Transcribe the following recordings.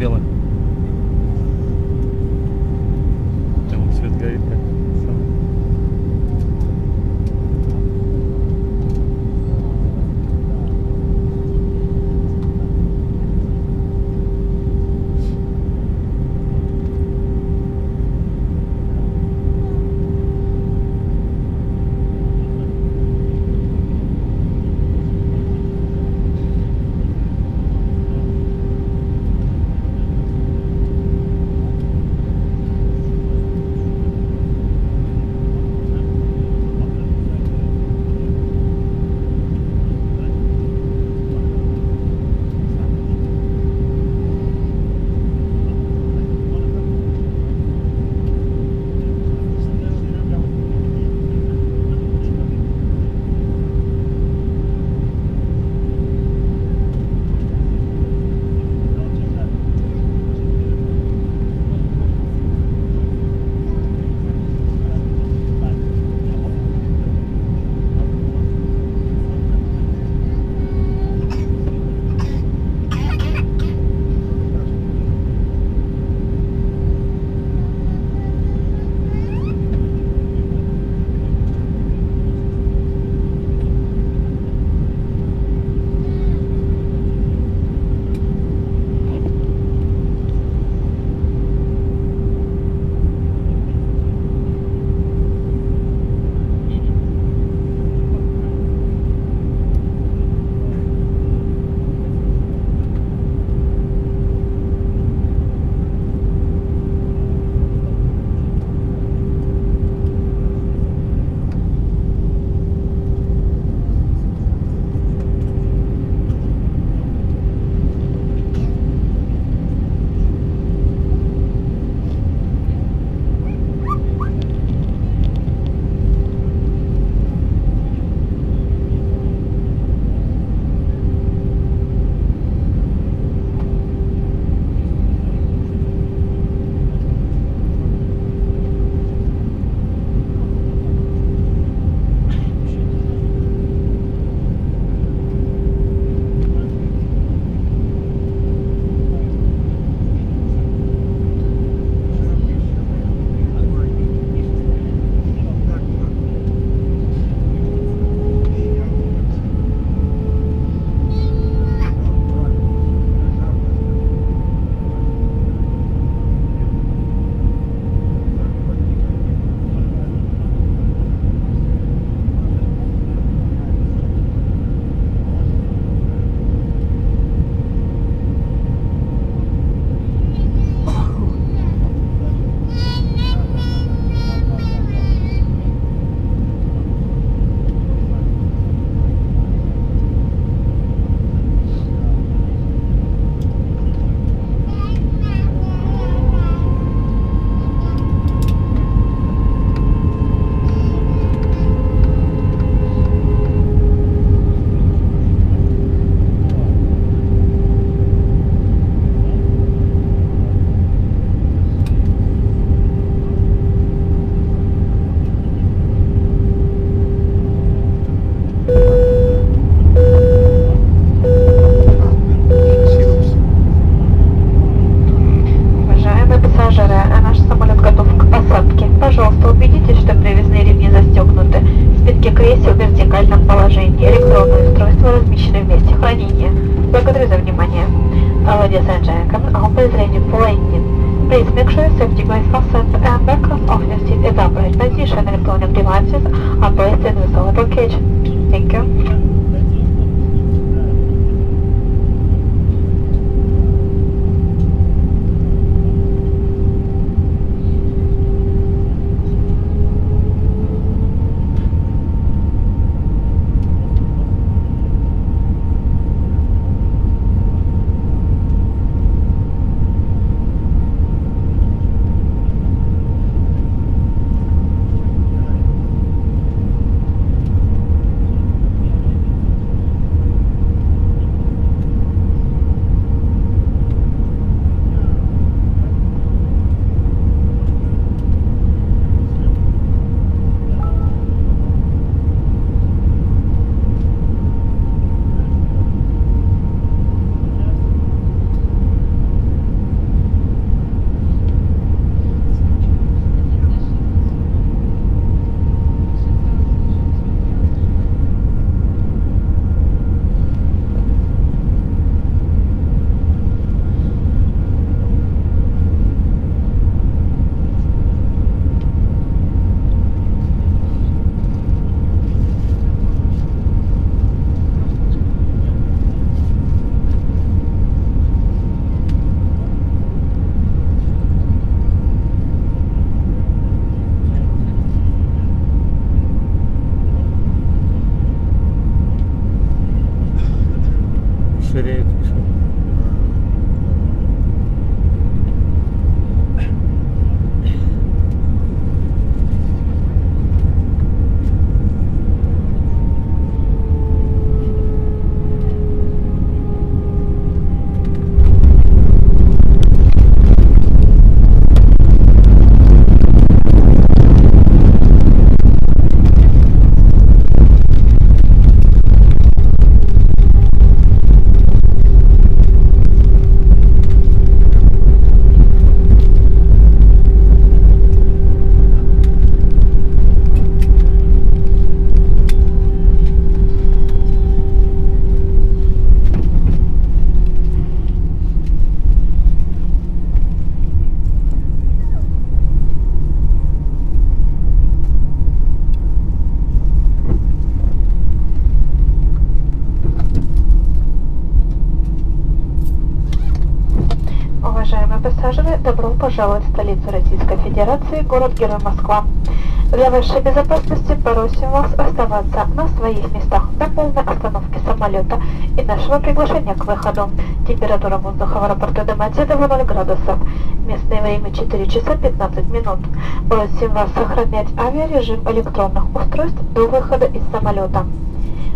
белое. Solid Пассажиры, добро пожаловать в столицу Российской Федерации, город-герой Москва. Для вашей безопасности просим вас оставаться на своих местах до полной остановки самолета и нашего приглашения к выходу. Температура воздуха в аэропорту Домодедово 0 градусов. Местное время 4 часа 15 минут. Просим вас сохранять авиарежим электронных устройств до выхода из самолета.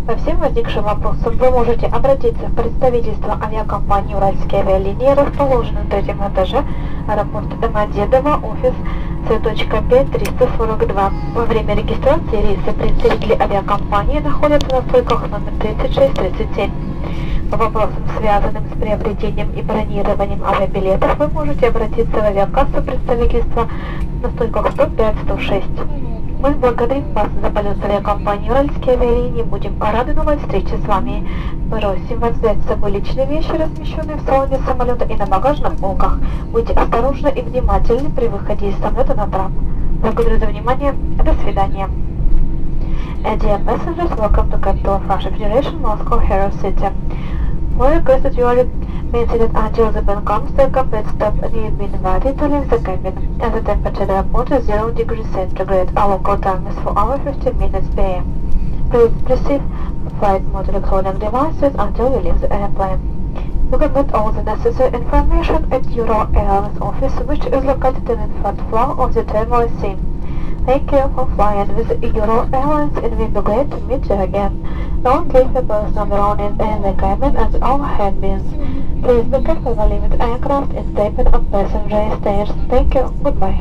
По всем возникшим вопросам вы можете обратиться в представительство авиакомпании «Уральские авиалинии», расположенное на третьем этаже аэропорта Домодедово, офис С.5 342. Во время регистрации рейса представители авиакомпании находятся на стойках номер 36-37. По вопросам, связанным с приобретением и бронированием авиабилетов, вы можете обратиться в авиакассу представительства на стойках 105-106. Мы благодарим вас за полет с авиакомпанией «Уральские авиалинии». Будем рады новой встрече с вами. Просим вас взять с собой личные вещи, размещенные в салоне самолета и на багажных полках. Будьте осторожны и внимательны при выходе из самолета на трап. Благодарю за внимание. До свидания. Dear passengers, welcome to capital Russia Federation, Moscow, Hero City. We request that you are been seated until the bell comes a complete stop and you've invited to leave the cabin. As the temperature at the is 0 degrees centigrade, our local time is 4 hours 15 minutes p.m. Please receive flight mode devices until you leave the airplane. You can get all the necessary information at Euro Airlines office, which is located in the front floor of the terminal C. Thank you for flying with Euro Airlines and we'll be glad to meet you again. Don't leave your personal belongings in the cabin as overhead bins. Please be careful while leaving aircraft and stay on passenger stairs. Thank you. Goodbye.